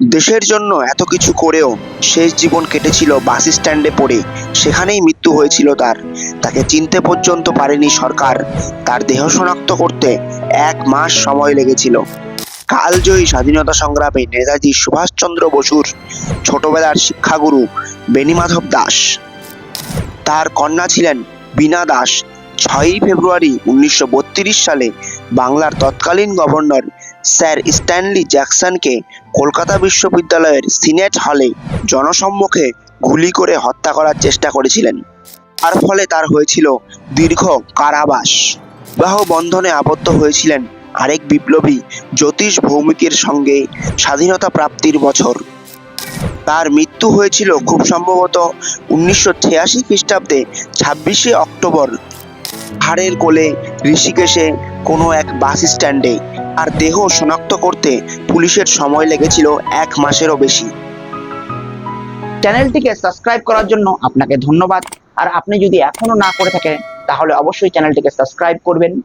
দেশের জন্য এত কিছু করেও শেষ জীবন কেটেছিল বাস স্ট্যান্ডে পড়ে। সেখানেই মৃত্যু হয়েছিল তার। তাকে চিনতে পর্যন্ত পারেনি সরকার। তার দেহ শনাক্ত করতে এক মাস সময় লেগেছিল। কালজয়ী স্বাধীনতা সংগ্রামে নেতাজি সুভাষচন্দ্র বসুর ছোটবেলার শিক্ষাগুরু বেণীমাধব দাস। তার কন্যা ছিলেন বীণা দাস। ছয়ই ফেব্রুয়ারি উনিশশো বত্রিশ সালে বাংলার তৎকালীন গভর্নর স্যার স্ট্যানলি জ্যাকসনকে কলকাতা বিশ্ববিদ্যালয়ের সিনেট হলে জনসম্মুখে গুলি করে হত্যা করার চেষ্টা করেছিলেন। তার ফলে তার হয়েছিল দীর্ঘ কারাবাস। বিবাহ বন্ধনে আবদ্ধ হয়েছিলেন আরেক বিপ্লবী জ্যোতিষ ভৌমিকের সঙ্গে স্বাধীনতা প্রাপ্তির বছর। তার মৃত্যু হয়েছিল খুব সম্ভবত উনিশশো ছিয়াশি খ্রিস্টাব্দে ছাব্বিশে অক্টোবর। হাড়ের কোলে ঋষিকেশে কোনো এক বাস স্ট্যান্ডে আর দেহ শনাক্ত করতে পুলিশের সময় লেগেছিল এক মাসেরও বেশি। চ্যানেলটিকে সাবস্ক্রাইব করার জন্য আপনাকে ধন্যবাদ। আর আপনি যদি এখনও না করে থাকেন, তাহলে অবশ্যই চ্যানেলটিকে সাবস্ক্রাইব করবেন।